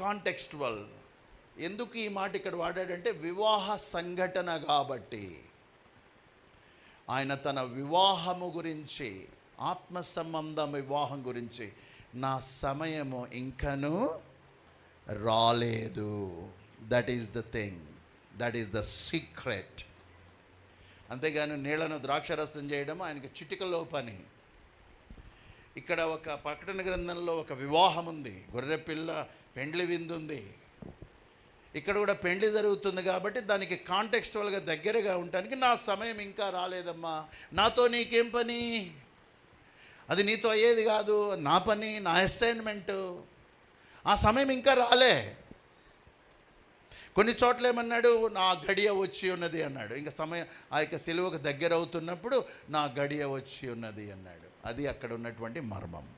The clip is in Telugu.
కాంటెక్స్టువల్ ఎందుకు ఈ మాట ఇక్కడ వాడాడంటే వివాహ సంఘటన కాబట్టి. ఆయన తన వివాహము గురించి ఆత్మ సంబంధం వివాహం గురించి నా సమయము ఇంకను రాలేదు. That is the thing that is the secret అంతేగాని నీళ్ళను ద్రాక్షరసం చేయడం ఆయనకి చిటికలో పని. ఇక్కడ ఒక ప్రకటన గ్రంథంలో ఒక వివాహం ఉంది. గొర్రెపిల్ల పెండ్లి విందు ఉంది. ఇక్కడ కూడా పెండ్లి జరుగుతుంది కాబట్టి దానికి కాంటెక్స్చువల్గా దగ్గరగా ఉండటానికి నా సమయం ఇంకా రాలేదమ్మా. నాతో నీకేం పని? అది నీతో అయ్యేది కాదు. నా పని నా అసైన్మెంటు ఆ సమయం ఇంకా రాలే. కొన్ని చోట్ల ఏమన్నాడు నా గడియ వచ్చి ఉన్నది అన్నాడు. ఇంకా సమయం ఆ యొక్క సిలువకు దగ్గర అవుతున్నప్పుడు నా గడియ వచ్చి ఉన్నది అన్నాడు. అది అక్కడ ఉన్నటువంటి మర్మం.